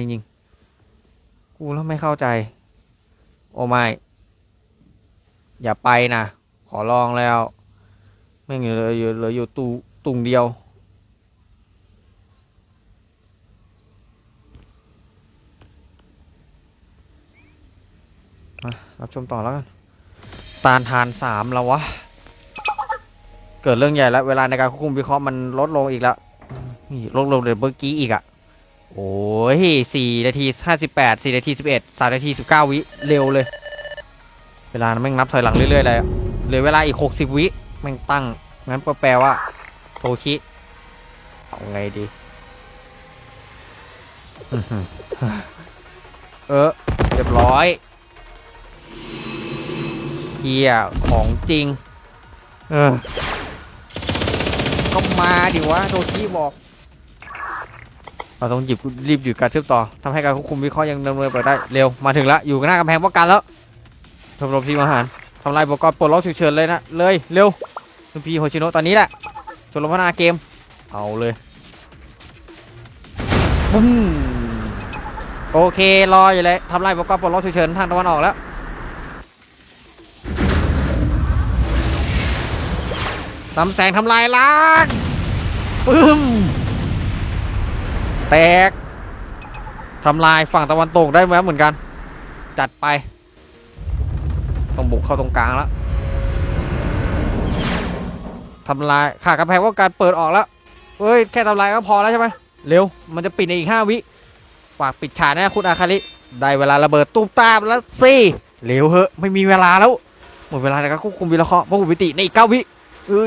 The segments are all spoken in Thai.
จริงๆ กูแล้วไม่เข้าใจ โอ้ไม่ อย่าไปนะ ขอลองแล้วไม่งเหลืออยู่เหลืออยู่ตูตุงเดียวมารับชมต่อแล้วกัน ตานทานสามแล้ววะ เกิดเรื่องใหญ่แล้ว เวลาในการควบคุมวิเคราะห์มันลดลงอีกแล้ว นี่ลดลงเดี๋ยวเมื่อกี้อีกอะ โอ้ยสี่นาทีห้าสิบแปดสี่นาทีสิบเอ็ดสามนาทีสิบเก้าวิ เร็วเลย เวลาแม่งนับถอยหลังเรื่อยๆเลยเหลือเวลาอีกหกสิบวิ แม่งตั้ง งั้นก็แปลว่า โทคิเอาไงดี เออ เรียบร้อยเฮียของจริง เออ ก็มาดิวะ โทคิบอก เราต้องหยิบรีบหยุดการเชื่อมต่อทำให้การควบคุมวิเคราะห์ยังดำเนินไปได้เร็วมาถึงแล้วอยู่หน้ากำแพงป้องกันแล้วชมรมทีมอาหารทำลายอุปกรณ์ปลดล็อกฉุกเฉินเลยนะเลยเร็วคุณพี่โฮชิโนะตอนนี้แหละชมรมพัฒนาเกมเอาเลยปุ้มโอเครออยู่เลยทำลายอุปกรณ์ปลดล็อกฉุกเฉินทางตะวันออกแล้วตำแสงทำลายล้างปึ้ม แตกทำลายฝั่งตะวันตกได้ไหมเหมือนกัน จัดไป ต้องบุกเข้าตรงกลางแล้วทำลายขากระแพงว่าการเปิดออกแล้วเฮ้ยแค่ทำลายก็พอแล้วใช่ไหมเร็ว มันจะปิดในอีกห้าวิฝากปิดฉากนะคุณอาคาริได้เวลาระเบิดตุ้มตามแล้วสิเร็วเหอะไม่มีเวลาแล้วหมดเวลาในการควบคุมวิเคราะห์พวกวิติในอีกเก้าวิเออ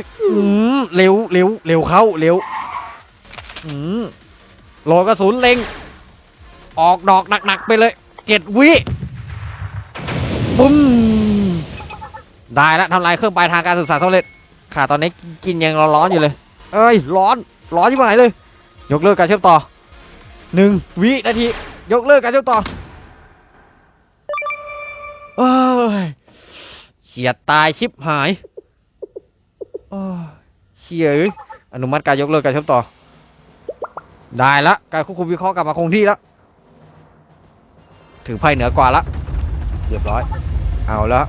เร็วเร็วเร็วเข้าเร็วอืม โหลดกระสุนเล็ง ออกดอกหนักๆไปเลย เจ็ดวิปุ้ม ได้แล้วทำลายเครื่องปลายทางการสื่อสารสำเร็จค่ะตอนนี้กินยังร้อนๆอยู่เลย เอ้ย ร้อน ร้อนที่ไหนเลย ยกเลิกการเชื่อมต่อหนึ่งวินาที ยกเลิกการเชื่อมต่อเอ้ยเฉียดตายชิบหายโอ้ยเชี่ยเอ้ยอนุมัติการยกเลิกการเชื่อมต่อ ได้ละการควบคุมวิเคราะห์กลับมาคงที่แล้วถือไพ่เหนือกว่าละเรียบร้อย เอาแล้ว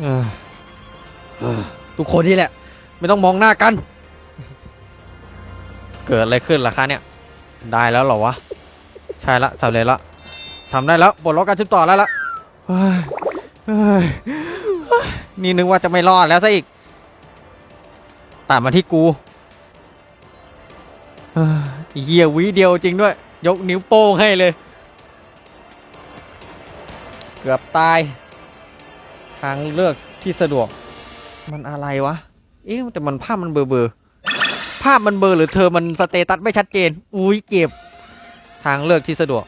เออเออทุกคนนี่แหละ ไม่ต้องมองหน้ากัน เกิดอะไรขึ้นล่ะคะเนี่ย ได้แล้วเหรอวะ ใช่ละสำเร็จละทำได้แล้วปลดล็อกการเชื่อมต่อแล้วละเฮ้ยเฮ้ยเฮ้ยนี่นึกว่าจะไม่รอดแล้วซะอีก ตัดมาที่กูเยเหี้ยวิเดียวจริงด้วย ยกนิ้วโป้งให้เลย เกือบตาย ทางเลือกที่สะดวก มันอะไรวะ เอ๊ะแต่มันภาพมันเบลอเบลอๆภาพมันเบลอหรือเธอมันสเตตัสไม่ชัดเจน อุ้ยเก็บ ทางเลือกที่สะดวก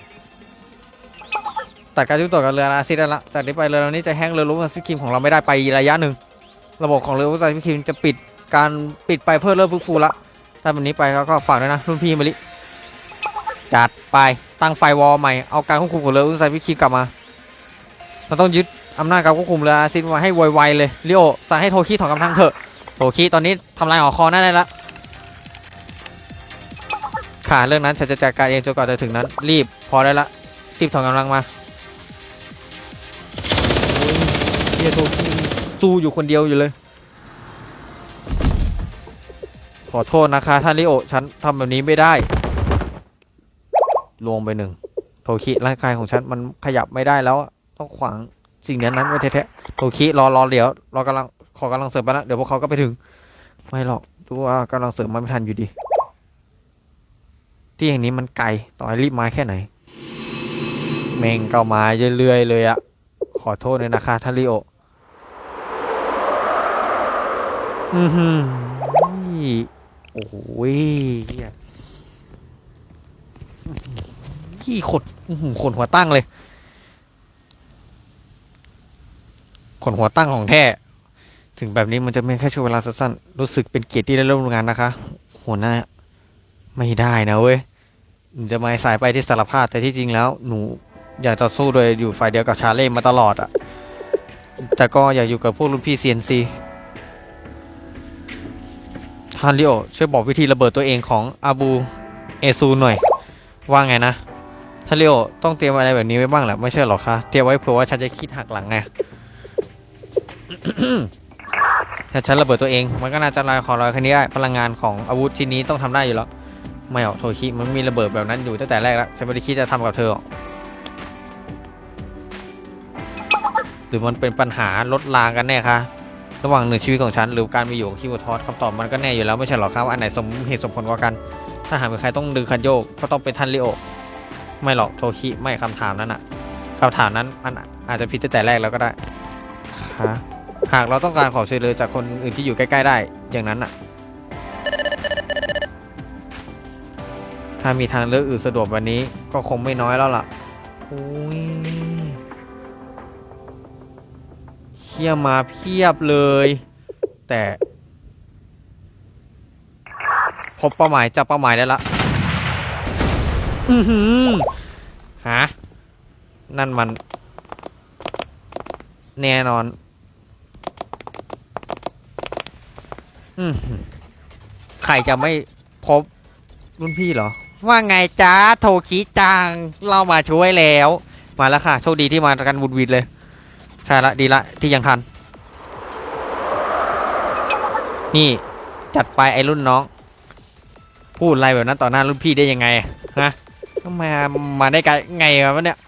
ตัดการยุ่งต่อกับเรืออาซิดแล้วละจากนี้ไปเรือลำนี้จะแห้งเรือรู้ว่าซิคิมของเราไม่ได้ไประยะหนึ่ง ระบบของเรือรู้ว่าซิคิมจะปิด การปิดไปเพื่อเริ่มฟื้นฟูละถ้าวันนี้ไปเขาก็ฝากด้วยนะรุ่นพี่มาลิจัดไปตั้งไฟวอลใหม่เอาการควบคุมของเรือรู้ว่าซิคิมกลับมาเราต้องยึดอำนาจการควบคุมเรืออาซิดไว้ให้ไวๆเลยลิโอสั่งให้โทคิถอนกำลังเถอะโทคิตอนนี้ทำลายหอคอนั่นได้ละค่ะเรื่องนั้นฉันจะจัดการเองจนกว่าจะถึงนั้น รีบพอได้ละรีบถอนกำลังมาเฮียโทคิสู้อยู่คนเดียวอยู่เลย อโทษนะคะท่านลิโอ ฉันทำแบบนี้ไม่ได้ ลวงไปหนึ่งโทคิร่างกายของฉันมันขยับไม่ได้แล้ว ต้องขวางสิ่งนั้นนั้นไว้แท้ๆโทคิรอรอเดี๋ยวรอกำลังขอกำลังเสริมไปแล้วเดี๋ยวพวกเขาก็ไปถึง ไม่หรอกดูว่ากำลังเสริมมาไม่ทันอยู่ดี ที่อย่างนี้มันไกลต่อให้รีบมาแค่ไหน เมงเก่ามาเรื่อยๆเลยอะขอโทษเลยนะคะท่านลิโออือหือ โอ้โหเหี้ยขี้ขดขนหัวตั้งเลย ขนหัวตั้งของแท้ ถึงแบบนี้มันจะไม่แค่ช่วงเวลาสั้นๆ รู้สึกเป็นเกียรติที่ได้ร่วมงานนะคะ หัวหน้า ไม่ได้นะเว้ยหนูจะมาสายไปที่สารภาพแต่ที่จริงแล้ว หนู อยากต่อสู้โดยอยู่ฝ่ายเดียวกับชาเล่มาตลอดอะแต่ก็อยากอยู่กับพวกรุ่นพี่ CNC ฮันริโอช่วยบอกวิธีระเบิดตัวเองของอาบูเอซูหน่อย ว่าไงนะทันริโอต้องเตรียมอะไรแบบนี้ไว้บ้างแหละไม่ใช่หรอคะเตรียมไว้เผื่อว่าฉันจะคิดหักหลังไงถ้าฉันระเบิดตัวเอง มันก็น่าจะลอยขอลอยคันนี้ได้พลังงานของอาวุธชิ้นนี้ต้องทำได้อยู่แล้วไม่หรอกโทคิมันมีระเบิดแบบนั้นอยู่ตั้งแต่แรกแล้วฉันไม่ได้คิดจะทำกับเธอหรือมันเป็นปัญหาลดลางกันแน่คะ ระหว่างหนึ่งชีวิตของฉันหรือการมีอยู่ของคิวทอสคำตอบมันก็แน่อยู่แล้วไม่ใช่หรอครับว่าอันไหนสมเหตุสมผลกว่ากัน ถ้าหากมีใครต้องดึงคันโยกก็ต้องเป็นทันริโอไม่หรอกโทคิไม่คำถามนั้นอะคำถามนั้นมันอาจจะผิดตั้งแต่แรกแล้วก็ได้ฮะหากเราต้องการขอช่วยเหลือจากคนอื่นที่อยู่ใกล้ๆได้อย่างนั้นอะ ถ้ามีทางเลือกอื่นสะดวกวันนี้ก็คงไม่น้อยแล้วล่ะโอ้ย เฮียมาเพียบเลย แต่พบเป้าหมายจับเป้าหมายได้ละ อือหือฮะนั่นมัน แน่นอนอือหือใครจะไม่พบรุ่นพี่เหรอ ว่าไงจ้าโทคิจัง เรามาช่วยแล้ว มาแล้วค่ะ โชคดีที่มากันบุญวิดเลย ใช่ละดีละที่ยังทัน นี่จัดไปไอ้รุ่นน้อง พูดอะไรแบบนั้นต่อหน้ารุ่นพี่ได้ยังไงอะฮะมามาได้ไกลไงวะเนี่ย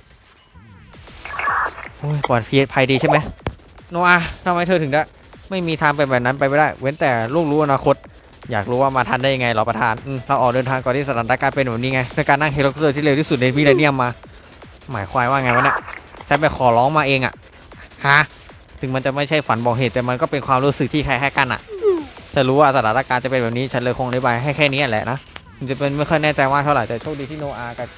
โอ้ยปลอดภัยดีใช่ไหมโนอาทำไมเธอถึงได้ไม่มีทางเป็นแบบนั้นไปไม่ได้ เว้นแต่ลูกรู้อนาคต อยากรู้ว่ามาทันได้ยังไงเหรอประธานเราออกเดินทางก่อนที่สถานการณ์เป็นแบบนี้ไงในการนั่งเฮลิคอปเตอร์ที่เร็วที่สุดในมิเลเนียมมา หมายความว่าไงวะเนี่ยฉันไปขอร้องมาเองอะ ฮะ ถึงมันจะไม่ใช่ฝันบอกเหตุแต่มันก็เป็นความรู้สึกที่คล้ายๆกันอะจะรู้ว่าสถานการณ์จะเป็นแบบนี้ฉันเลยคงอธิบายให้แค่นี้แหละนะมันจะเป็นไม่ค่อยแน่ใจว่าเท่าไหร่แต่โชคดีที่โนอากับ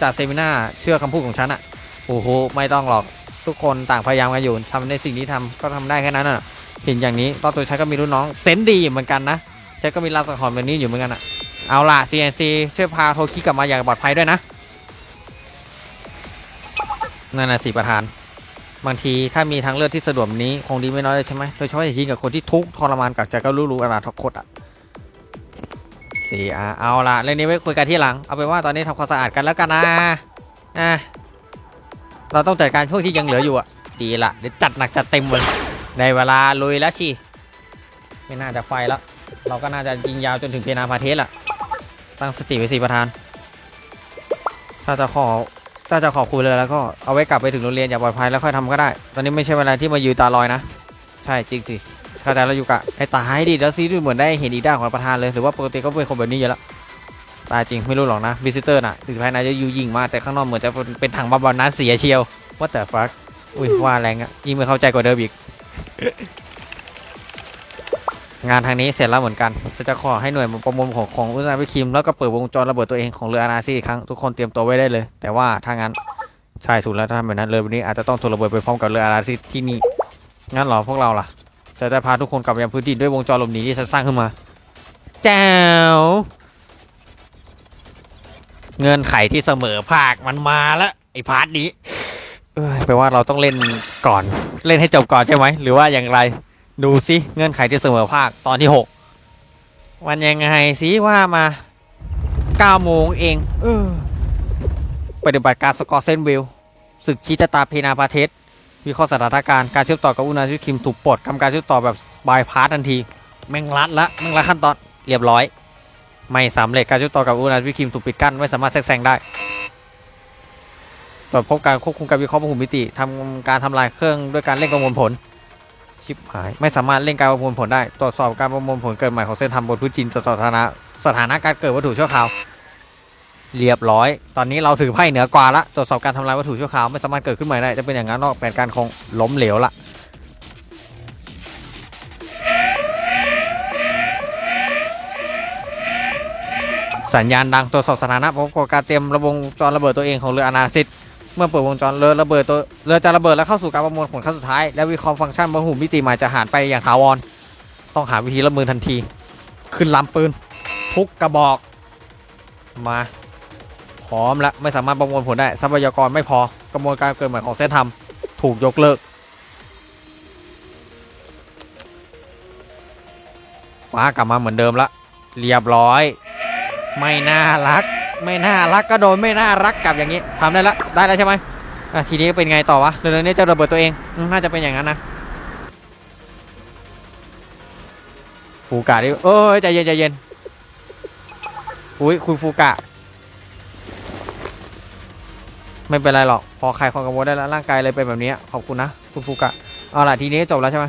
จากเซมินาเชื่อคำพูดของฉันอะโอ้โหไม่ต้องหรอกทุกคนต่างพยายามกันอยู่ทำในสิ่งที่ทำก็ทำได้แค่นั้นอะเห็นอย่างนี้รอบตัวฉันก็มีรุ่นน้องเซนส์ดีอยู่เหมือนกันนะฉันก็มีลางสังหรณ์แบบนี้อยู่เหมือนกันอะเอาล่ะ CNC ช่วยพาโทคิกลับมาอย่างปลอดภัยด้วยนะนั่นน่ะสิประธาน บางทีถ้ามีทางเลือกที่สะดวกแบบนี้คงดีไม่น้อยเลยใช่ไหมโดยเฉพาะอย่างยิ่งกับคนที่ทุกข์ทรมานกับใจก็รู้รู้อนาคตอะสี่อะเอาละเรื่องนี้ไว้คุยกันที่หลัง เอาเป็นว่าตอนนี้ทำความสะอาดกันแล้วกันนะอะเราต้องจัดการพวกที่ยังเหลืออยู่อะ ดีละเดี๋ยวจัดหนักจัดเต็มเลยในเวลาลุยแล้วชีไม่น่าจะไฟแล้ว เราก็น่าจะยิงยาวจนถึงเพนาพาเทสละตั้งสติไว้สิประธานถ้าจะขอ ถ้าจะขอบคุณเลยแล้วก็เอาไว้กลับไปถึงโรงเรียนอย่างปลอดภัยแล้วค่อยทำก็ได้ ตอนนี้ไม่ใช่เวลาที่มายืนตาลอยนะ ใช่จริงสิเข้าใจแล้วอยู่กะไอ้ตายดิแล้วซีดูเหมือนได้เห็นอีด้าของประธานเลยหรือว่าปกติก็เป็นคนแบบนี้อยู่แล้วตายจริงไม่รู้หรอกนะวิสิเตอร์น่ะถึงภายในจะยูยิงมากแต่ข้างนอกเหมือนจะเป็นถังบาบานัสเสียเชียวว่าแต่ฟักอุ้ยว่าแรงอะยิ่งไม่เข้าใจกว่าเดิมอีก งานทางนี้เสร็จแล้วเหมือนกันจะขอให้หน่วยประมวลของของอุตสาหกรรมคิม แล้วก็เปิดวงจรระเบิดตัวเองของเรืออานาซีอีกครั้งทุกคนเตรียมตัวไว้ได้เลย แต่ว่าถ้างั้นใช่ถูกแล้วถ้าทำแบบนั้นเรือวันนี้อาจจะต้องถูกระเบิดไปพร้อมกับเรืออานาซีที่นี่งั้นเหรอพวกเราล่ะ จะได้พาทุกคนกลับไปยังพื้นที่ด้วยวงจรลบหนีที่ฉันสร้างขึ้นมาแจ๋วเงื่อนไขที่เสมอภาคมันมาแล้วไอ้พาร์ทนี้เอแปลว่าเราต้องเล่นก่อน เล่นให้จบก่อนใช่ไหมหรือว่าอย่างไร ดูสิเงื่อนไขที่เสมอภาคตอนที่หกมันยังไงสิว่ามาเก้าโมงเองเออปฏิบัติการสกอร์เซนวิลศึกชิตาตาเพนาพาเทสวิเคราะห์สถานการณ์การเชื่อมต่อกับอุณาชิคิมถูกปลดทำการเชื่อมต่อแบบบายพาสทันที แม่งรัดละแม่งรัดขั้นตอนเรียบร้อย ไม่สำเร็จการเชื่อมต่อกับอุณาชิคิมถูกปิดกั้นไม่สามารถแทรกแซงได้ตรวจพบการควบคุมการวิเคราะห์พหุมิติทำการทำลายเครื่องด้วยการเร่งประมวลผล ชิบหาย ไม่สามารถเร่งการประมวลผลได้ ตรวจสอบการประมวลผลเกิดใหม่ของเส้นทางบนพื้นดินสถานะสถานะการเกิดวัตถุชั่วคราว เรียบร้อย ตอนนี้เราถือไพ่เหนือกว่าละตรวจสอบการทำลายวัตถุชั่วคราวไม่สามารถเกิดขึ้นใหม่ได้ จะเป็นอย่างนั้นนอกแผนการคงล้มเหลวละสัญญาณดังตรวจสอบสถานะพบกับการเตรียมระวงจรระเบิดตัวเองของเรืออนาซิต เมื่อเปิดวงจรเรือระเบิดตัวเรือจะระเบิดและเข้าสู่การประมวลผลขั้นสุดท้าย และวิเคราะห์ฟังก์ชันบนหูมิติใหม่จะหายไปอย่างถาวร ต้องหาวิธีรับมือทันที ขึ้นลำปืน ทุกกระบอก มา พร้อมแล้วไม่สามารถประมวลผลได้ทรัพยากรไม่พอกระบวนการเกิดใหม่ของเส้นทำถูกยกเลิกฟ้ากลับมาเหมือนเดิมละ เรียบร้อย ไม่น่ารัก ไม่น่ารักก็โดนไม่น่ารักกลับอย่างนี้ทำได้ละได้แล้วใช่ไหมอะทีนี้เป็นไงต่อวะเรื่องนี้จะระเบิดตัวเองน่าจะเป็นอย่างนั้นนะฟูกะดิเอ้ยใจเย็นใจเย็นอุ้ยคุณฟูกะ ไม่เป็นไรหรอกพอใครความกังวลได้แล้วร่างกายเลยเป็นแบบนี้ขอบคุณนะคุณฟูกะเอาล่ะทีนี้จบแล้วใช่ไหม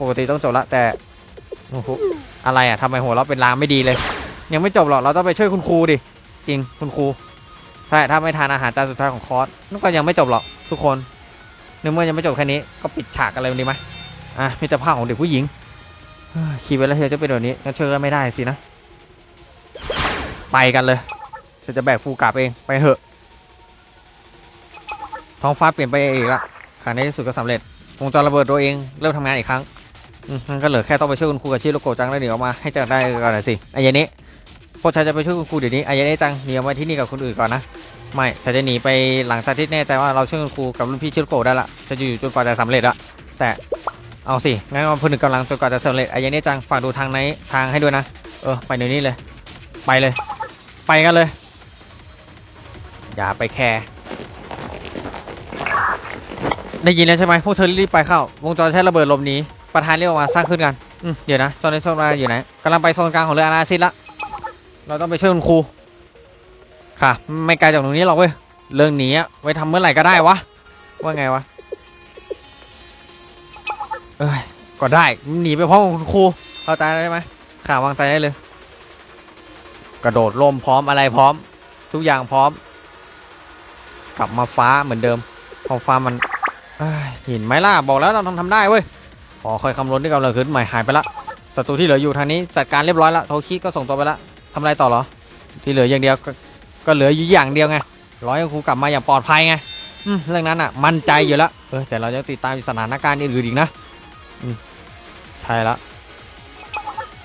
ปกติต้องจบละแต่โอ้โหอะไรอะทำไมหัวเราเป็นลางไม่ดีเลย ยังไม่จบหรอกเราต้องไปช่วยคุณครูดิ จริงคุณครูใช่ถ้าไม่ทานอาหารจานสุดท้ายของคอร์สนั่นก็ยังไม่จบหรอกทุกคนนเมื่อยังไม่จบแค่นี้ก็ปิดฉากกันเลยดีไหมอะมิตรภาพของเด็กผู้หญิงเฮ้ยคิดไว้แล้วเธอจะเป็นแบบนี้งั้นเชื่อไม่ได้สินะไปกันเลยเธอจะแบกฟูกลับเองไปเถอะ ท้องฟ้าเปลี่ยนไปอีกละครั้งในที่สุดก็สำเร็จวงจรระเบิดตัวเองเริ่มทำงานอีกครั้งอืมงั้นก็เหลือแค่ต้องไปช่วยคุณครูกับชิโรโกะจังแล้วหนีออกมาให้จังได้ก่อนหน่อยสิอายานิ พวกฉันจะไปช่วยคุณครูเดี๋ยวนี้อายานิจังหนีออกมาที่นี่กับคนอื่นก่อนนะ ไม่ฉันจะหนีไปหลังจากที่แน่ใจว่าเราช่วยคุณครูกับรุ่นพี่ชิโรโกได้ละจะอยู่จนกว่าจะสำเร็จอะแต่เอาสิงั้นเราผนึกกำลังจนกว่าจะสำเร็จอายานิจังฝากดูทางไหนทางให้ด้วยนะเออไปเดี๋ยวนี้เลย ไปเลย ไปกันเลย อย่าไปแคร์ได้ยินแล้วใช่ไหมพวกเธอรีบไปเข้าวงจรใช้ระเบิดลมหนี้ประธานเรียกออกมาสร้างขึ้นกัน อืมเดี๋ยวนะโซนในโซนมาอยู่ไหนกำลังไปโซนกลางของเรืออาณาซิดละ เราต้องไปช่วยคุณครู ค่ะ ไม่ไกลจากตรงนี้หรอกเว้ย เรื่องหนี้อะไว้ทำเมื่อไหร่ก็ได้วะ ว่าไงวะ เอ้ย ก็ได้ หนีไปพร้อมกับคุณครู เข้าใจแล้ไหมข่าววางใจได้เลย กระโดดร่มพร้อมอะไรพร้อม ทุกอย่างพร้อม กลับมาฟ้าเหมือนเดิมพอฟ้ามันเอ้ยห็นไหมล่ะ บอกแล้วเราทำทำได้เว้ยขอคอยคำรนที่กำลังขึ้นใหม่หายไปละศัตรูที่เหลืออยู่ทางนี้จัดการเรียบร้อยละโทคิก็ส่งตัวไปละ ทำอะไรต่อเหรอ ที่เหลืออย่างเดียวกก็เหลืออยู่อย่างเดียวไงร้อยครูกลับมาอย่างปลอดภัยไงเรื่องนั้นอะ มั่นใจอยู่แล้วเออแต่เราจะติดตามสถานการณ์อื่นอีกนะใช่ละ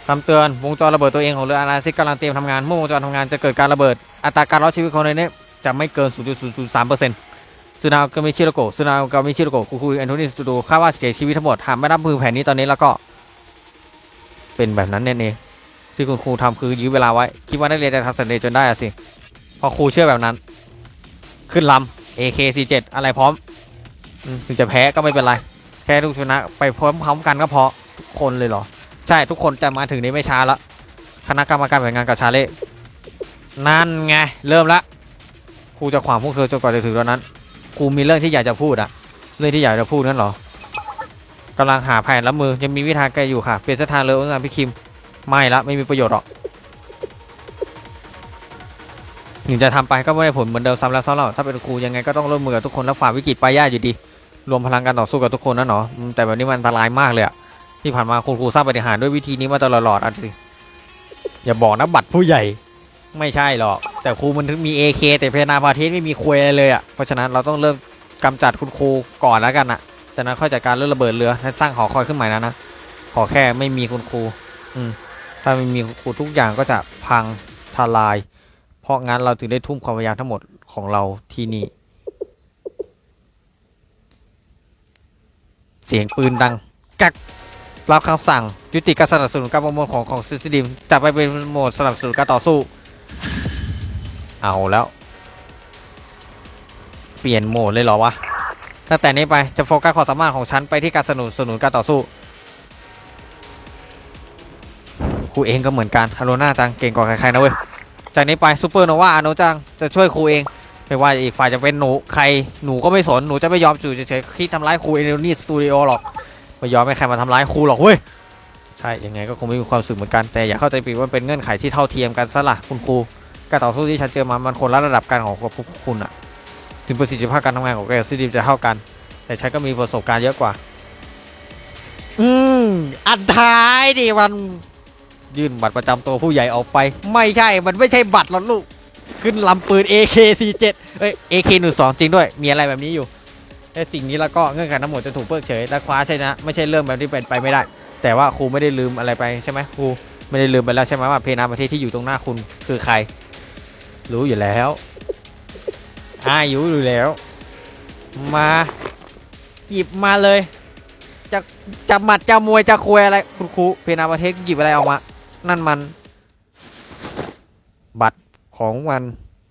คำเตือนวงจรระเบิดตัวเองของเรืออานาซิกกำลังเตรียมทำงานเมื่อวงจรทำงานจะเกิดการระเบิดอัตราการรอดชีวิตของในนี้จะไม่เกิน 0.003เปอร์เซ็นต์ซูนาวกามิชิโรโกะซูนาวกามิชิโรโกะคูคุยแอนโทนีสตูดิโอคาดว่าเสียชีวิตทั้งหมดหากไม่รับมือแผนนี้ตอนนี้แล้วก็ เป็นแบบนั้นแน่เอง ที่คุณครูทำคือยื้อเวลาไว้ คิดว่านักเรียนจะทำสำเร็จจนได้อะสิพอครูเชื่อแบบนั้น ขึ้นลำ AK47 อะไรพร้อมถึงจะแพ้ก็ไม่เป็นไร แค่ทุกชนะ ไปพร้อมๆกันก็พอทุกคนเลยเหรอ ใช่ทุกคนจะมาถึงนี้ไม่ช้าละคณะกรรมการแบ่งงานกับชาเล่นั่นไง เริ่มละครูจะขวางพวกเธอจนกว่าจะถึงตอนนั้นครูมีเรื่องที่อยากจะพูดอะเรื่องที่อยากจะพูดนั่นหรอกำลังหาแผนรับมือยังมีวิธีแก้อยู่ค่ะเปลี่ยนเส้นทางเลยงานพี่คิม ไม่ละไม่มีประโยชน์หรอกถึงจะทำไปก็ไม่ได้ผลเหมือนเดิมซ้ำแล้วซ้ำเล่าถ้าเป็นครูยังไงก็ต้องร่วมมือกับทุกคนและฝ่าวิกฤตไปยากอยู่ดี รวมพลังการต่อสู้กับทุกคนนั่นเหรออืมแต่แบบนี้มันอันตรายมากเลยอะที่ผ่านมาคุณครูสร้างปฏิหารด้วยวิธีนี้มาตลอดๆอันสิอย่าบอกนะบัตรผู้ใหญ่ ไม่ใช่หรอก แต่ครูมันถึงมี AK แต่เพนาพาเทสไม่มีควยอะไรเลยอะเพราะฉะนั้นเราต้องเริ่มกำจัดคุณครูก่อนแล้วกันอะจากนั้นค่อยจัดการเรื่องระเบิดเรือและสร้างหอคอยขึ้นใหม่นะนะขอแค่ไม่มีคุณครู อืม ถ้าไม่มีคุณครูทุกอย่างก็จะพังทลาย เพราะงั้นเราถึงได้ทุ่มความพยายามทั้งหมดของเราที่นี่ เสียงปืนดัง กักรับคำสั่งยุติการสนับสนุนการประมวลของของซิสดิมจับไปเป็นโหมดสนับสนุนการต่อสู้ เอาแล้ว เปลี่ยนโหมดเลยเหรอวะตั้งแต่นี้ไปจะโฟกัสความสามารถของฉันไปที่การสนับสนุนการต่อสู้ ครูเองก็เหมือนกันฮาโรน่าจังเก่งกว่าใครๆนะเว้ย จากนี้ไปซูเปอร์โนวาอโนจังจะช่วยครูเอง ไม่ว่าอีกฝ่ายจะเป็นหนูใครหนูก็ไม่สนหนูจะไม่ยอมจู่เฉยๆคิดทำร้ายครูเอเนนี่สตูดิโอหรอกไม่ยอมให้ใครมาทำร้ายครูหรอกเว้ยใช่ยังไงก็คงไม่มีความสุขเหมือนกันแต่อย่าเข้าใจผิดว่าเป็นเงื่อนไขที่เท่าเทียมกันซะละคุณครูการต่อสู้ที่ฉันเจอมามันคนละระดับกันของพวกคุณอะถึงประสิทธิภาพการทำงานของแกซิดีมจะเท่ากัน แต่ฉันก็มีประสบการณ์เยอะกว่า อืม อันท้ายดิมัน ยื่นบัตรประจำตัวผู้ใหญ่ออกไป ไม่ใช่ มันไม่ใช่บัตรหรอกลูก ขึ้นลำปืน AK47 เอ้ย AK12 จริงด้วย มีอะไรแบบนี้อยู่แต่สิ่งนี้แล้วก็เงื่อนไขทั้งหมดจะถูกเพิกเฉย และคว้าใช่นะ ไม่ใช่เรื่องแบบที่เป็นไปไม่ได้ แต่ว่าครูไม่ได้ลืมอะไรไปใช่ไหมครูไม่ได้ลืมไปแล้วใช่ไหมว่าเพนาประเทศที่อยู่ตรงหน้าคุณคือใคร รู้อยู่แล้วอายุอยู่แล้ว มาหยิบมาเลย จะจะหมัดจะมวยจะคุยอะไรคุณครูเพนาประเทศหยิบอะไรออกมา นั่นมัน บัตรของมัน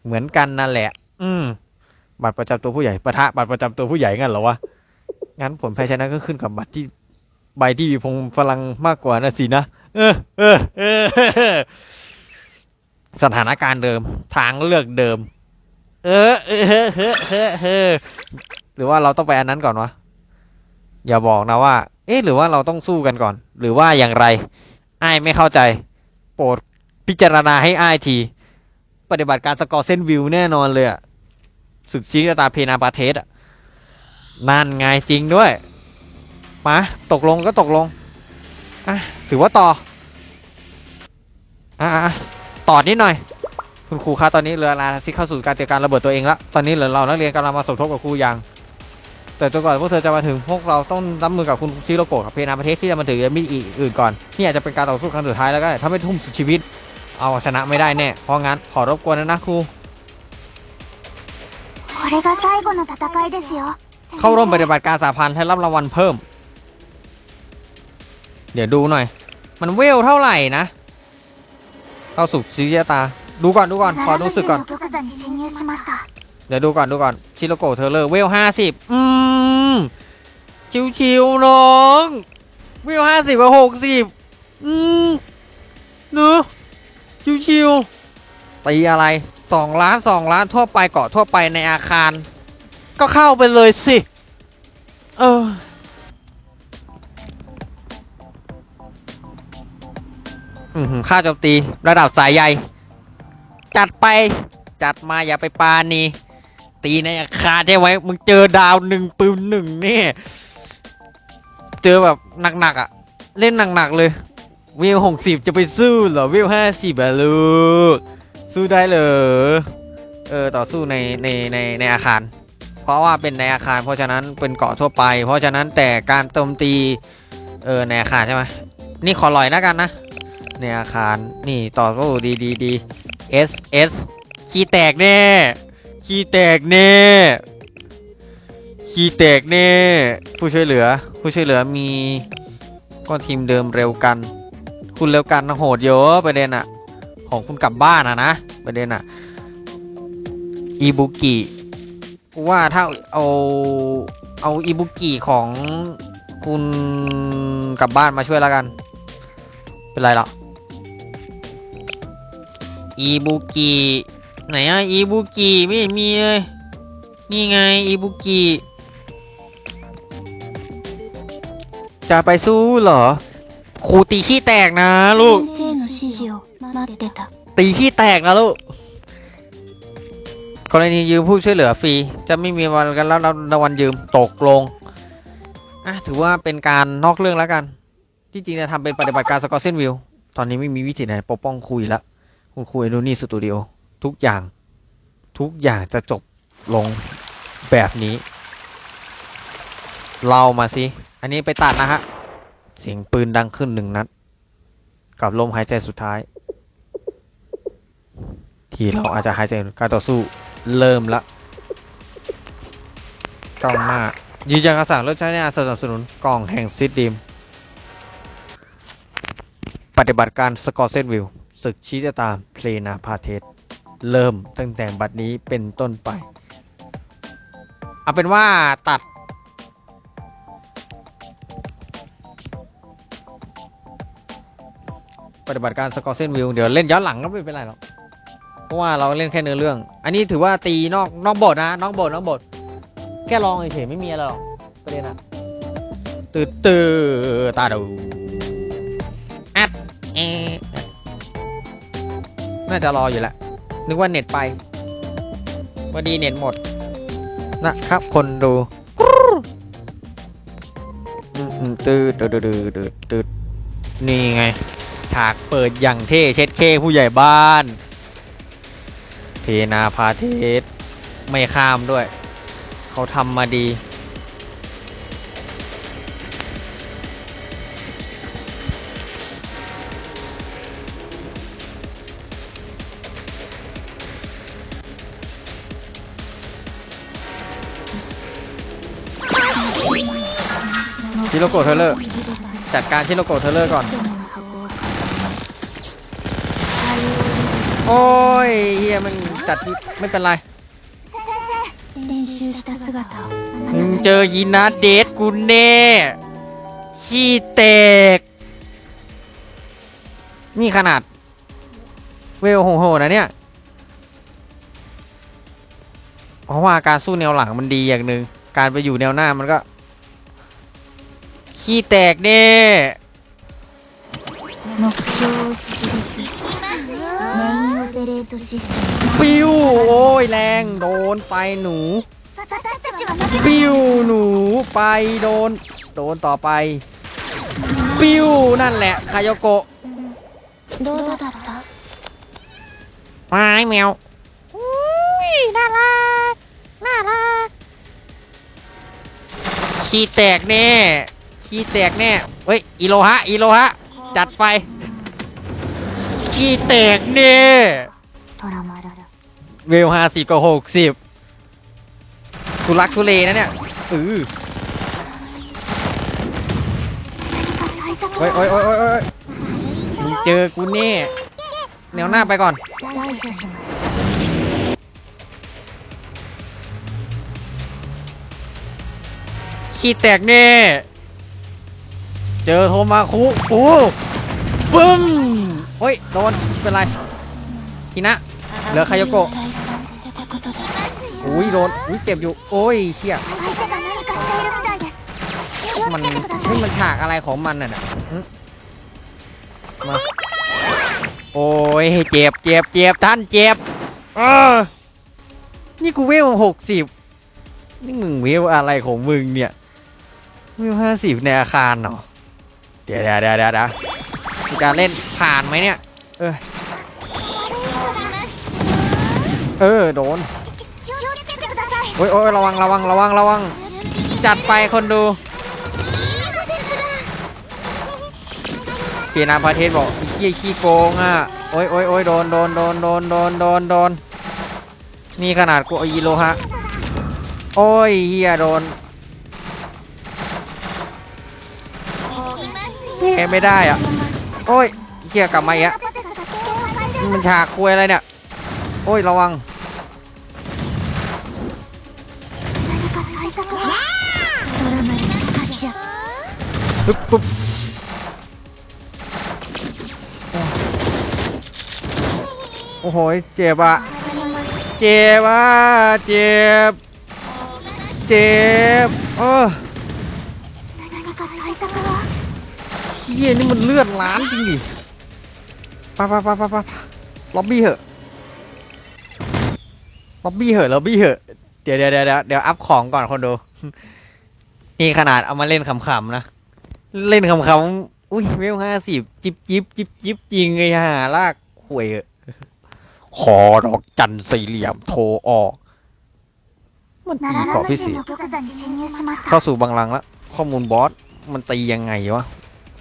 เหมือนกันนั่นแหละ อืม บัตรประจำตัวผู้ใหญ่ปะทะบัตรประจำตัวผู้ใหญ่งั้นเหรอวะ งั้นผลแพ้ชนะก็ขึ้นกับบัตรที่ใบที่มีพงพลังมากกว่านะสินะ เออ เออ เออ สถานการณ์เดิม ทางเลือกเดิม เออ เออ เออ เออ เออเออหรือว่าเราต้องไปอันนั้นก่อนวะ อย่าบอกนะว่า เอ๊ะ หรือว่าเราต้องสู้กันก่อน หรือว่าอย่างไร อ้ายไม่เข้าใจ โปรดพิจารณาให้อ้ายที ปฏิบัติการสกอร์เส้นวิวแน่นอนเลยอะศึกชี้ตาเพนาปาเทสอะนั่นไงจริงด้วย มา ตกลงก็ตกลง อะ ถือว่าต่ออะอะต่อนิดหน่อย คุณครูคะตอนนี้เรือลาที่เข้าสู่การเตรียมการระเบิดตัวเองแล้วตอนนี้เหลือเรานักเรียนกำลังมาสมทบกับครูยัง แต่ตัวก่อนพวกเธอจะมาถึงพวกเราต้องรับมือกับคุณชิโรโกะกับเพนาประเทศที่จะมาถือมิติอื่นก่อนนี่อาจจะเป็นการต่อสู้ครั้งสุดท้ายแล้วก็ไถ้าไม่ทุ่มชีวิต เอาชนะไม่ได้แน่เพราะงั้นขอรบกวนนะครูเข้าร่วมปฏิบัติการสาพันธ์ให้รับรางวัลเพิ่ม เดี๋ยวดูหน่อย มันเวลเท่าไหร่นะเข้าสุขซีเยตา ดูก่อนดูก่อนขอรู้สึกก่อน เดี๋ยวดูก่อนดูก่อนชิโรโกเทเลอร์เวลห้าสิบอืมชิวชิวน้องเวลห้าสิบกับหกสิบอืมเนื้อชิวชิวตีอะไรสองล้านสองล้านทั่วไปเกาะทั่วไปในอาคาร ก็เข้าไปเลยสิ เออค่าโจมตีระดับสายใหญ่จัดไปจัดมาอย่าไปปานี ตีในอาคารใช่ไหมมึงเจอดาวหนึ่งปืนหนึ่งนี่เจอแบบหนักๆอะ เล่นหนักๆเลยวิวหกสิบจะไปสู้เหรอวิวห้าสิบอะลูกสู้ได้เหรอเออต่อสู้ในในในในอาคาร เพราะว่าเป็นในอาคาร เพราะฉะนั้นเป็นเกาะทั่วไป เพราะฉะนั้นแต่การโจมตีเออในอาคารใช่ไหมนี่ขอลอยแล้วกันนะในอาคารนี่ต่อสู้ดีดีดี S S ขี้แตกแน่ ขี้แตกแน่ขี้แตกแน่ผู้ช่วยเหลือ ผู้ช่วยเหลือมีก็ทีมเดิมเร็วกัน คุณเร็วกันโหดเยอะประเด็นอะของคุณกลับบ้านอะนะประเด็นอะอีบุกิว่าถ้าเอาเอาอีบุกิของคุณกลับบ้านมาช่วยแล้วกัน เป็นไรหรออีบุกิ ไหนอะอีบุกิไม่มีเลย นี่ไงอีบุกิจะไปสู้เหรอครูตีขี้แตกนะลูกตีขี้แตกนะลูกกรณียืมผู้ช่วยเหลือฟรี จะไม่มีวันกันแล้วรางวัลยืมตกลงอะถือว่าเป็นการนอกเรื่องแล้วกัน ที่จริงจะทำเป็นปฏิบัติการสกอตเซนวิลตอนนี้ไม่มีวิธีไหนปกป้องคุยละคุณคุยดูนี่สตูดิโอ ทุกอย่าง ทุกอย่างจะจบลงแบบนี้เล่ามาสิ อันนี้ไปตัดนะฮะ เสียงปืนดังขึ้นหนึ่งนัด กับลมหายใจสุดท้าย ที่เราอาจจะหายใจการต่อสู้เริ่มละกล้องหน้ายืนยันคำสั่งเลิกใช้ในการสนับสนุนกล่องแห่งซิดดีมปฏิบัติการสกอร์เซนวิวศึกชี้ชะตาเพลนาพาเทส เริ่มตั้งแต่บัดนี้เป็นต้นไป เอาเป็นว่าตัด ปฏิบัติการสกอร์เซนวิวเดี๋ยวเล่นย้อนหลังก็ไม่เป็นไรหรอกเพราะว่าเราเล่นแค่เนื้อเรื่อง อันนี้ถือว่าตีนอกนอกบทนะนอกบทนอกบท แค่ลองเฉยๆไม่มีอะไรหรอกประเด็นอะตื่นตื่นตาดูอัดเอน่าจะรออยู่แหละ นึกว่าเน็ตไปพอดีเน็ตหมด นะครับ คนดูกรู๊ดอืมอืมตืดตืดตืดตืดตืดนี่ไง ฉากเปิดอย่างเท่เช็ดเคผู้ใหญ่บ้าน เทนาพาเทสไม่ข้ามด้วย เขาทำมาดีิโลโกเทเลอร์จัดการชิโลโกเทเลอร์ก่อน โอ้ยเฮียมันจัดไม่เป็นไรมึงเจอยีนาเดทกูเน่ขี้แตก นี่ขนาด เวลโหโหนะเนี่ย เพราะว่าการสู้แนวหลังมันดีอย่างหนึ่งการไปอยู่แนวหน้ามันก็ ขี้แตกเน่ปิ้วโอ้ยแรงโดนไปหนู ปิวหนูไปโดน โดนต่อไป ปิวนั่นแหละคายโกะไม้แมวน่ารักน่ารักขี้แตกแน่ ขี้แตกแน่เฮ้ยอีโลฮะอีโลฮะจัดไปขี้แตกเน่เวลห้าสิบก็หกสิบทุลักทุเลนะเนี่ยอือเฮ้ยเฮ้ยเฮ้ยโอ้ยมึงเจอกูแน่แนวหน้าไปก่อน ขี้แตกเน่ เจอโทมาคุกูปึ้มเฮ้ยโดนเป็นไรทีนะเหลือคายโกะอุ้ยโดนอุ้ยเจ็บอยู่ โอ้ยเชี่ยมันนี่มันฉากอะไรของมันน่ะมาโอ้ยเจ็บเจ็บเจ็บท่านเจ็บเออนี่กูเวลหกสิบนี่มึงเวลอะไรของมึงเนี่ยเวลห้าสิบในอาคารเหรอ เดี๋ยวเดี๋ยวเดี๋ยวเดี๋ยวจะเล่นผ่านไหมเนี่ย เออ เออ โดนโอ้ยโอ้ยระวังระวังระวังระวัง จัดไปคนดู เปลี่ยนนามปเทศบอกขี้ขี้โกงอะ โอ้ยโอ้ยโอ้ยโดนโดนโดนโดนโดนโดนโดนนี่ขนาดกูอีโลฮะ โอ้ยเฮียโดน แกไม่ได้อะ โอ้ยเกียกลับมาอีกอะมันฉากคุยอะไรเนี่ย โอ้ยระวัง ปุ๊บปุ๊บโอ้โห เจ็บอะเจ็บอะเจ็บ เจ็บ เออ เฮียนี่มันเลือดล้านจริงดิปะปะปะปะปะล็อบบี้เหอะล็อบบี้เหอะล็อบบี้เหอะเดี๋ยวเดี๋ยวเดี๋ยวเดี๋ยวอัพของก่อนคนดูนี่ขนาดเอามาเล่นขำๆนะ เล่นขำๆอุ้ยเวลห้าสิบจิบจิบจิบจิบยิงไงฮะลากหวยเหอะขอดอกจันสี่เหลี่ยมโทออก มันตีเกาะพี่สีเข้าสู่บางลังแล้วข้อมูลบอสมันตียังไงวะ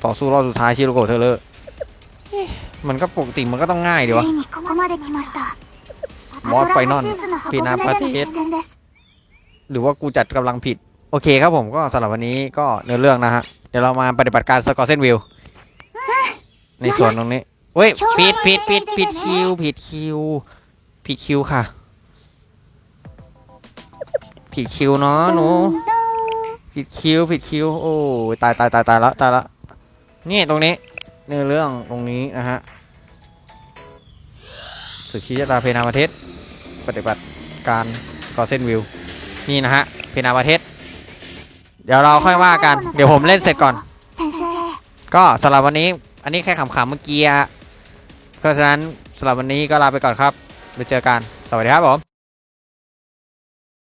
ต่อสู้รอบสุดท้ายชิโรโกะเธอเลยมันก็ปกติมันก็ต้องง่ายดีวะมอสไปนอนพีนาปาเทสหรือว่ากูจัดกำลังผิด โอเคครับผมก็สำหรับวันนี้ก็เนื้อเรื่องนะฮะ เดี๋ยวเรามาปฏิบัติการสกอร์เซนวิวในส่วนตรงนี้เว้ยผิดผิดผิดผิดคิวผิดคิวผิดคิวค่ะ ผิดคิวเนาะหนูผิดคิวผิดคิวโอ้ตายตายตายตายแล้วตายแล้ว นี่ตรงนี้เนื้อเรื่องตรงนี้นะฮะศึกชิยตาเพนาประเทศ ปฏิบัติการสกอร์เซนวิวนี่นะฮะเพนาประเทศ เดี๋ยวเราค่อยว่ากัน เดี๋ยวผมเล่นเสร็จก่อน ก็สำหรับวันนี้ อันนี้แค่ขำๆเมื่อกี้เพราะฉะนั้นสำหรับวันนี้ก็ลาไปก่อนครับไปเจอกัน สวัสดีครับผม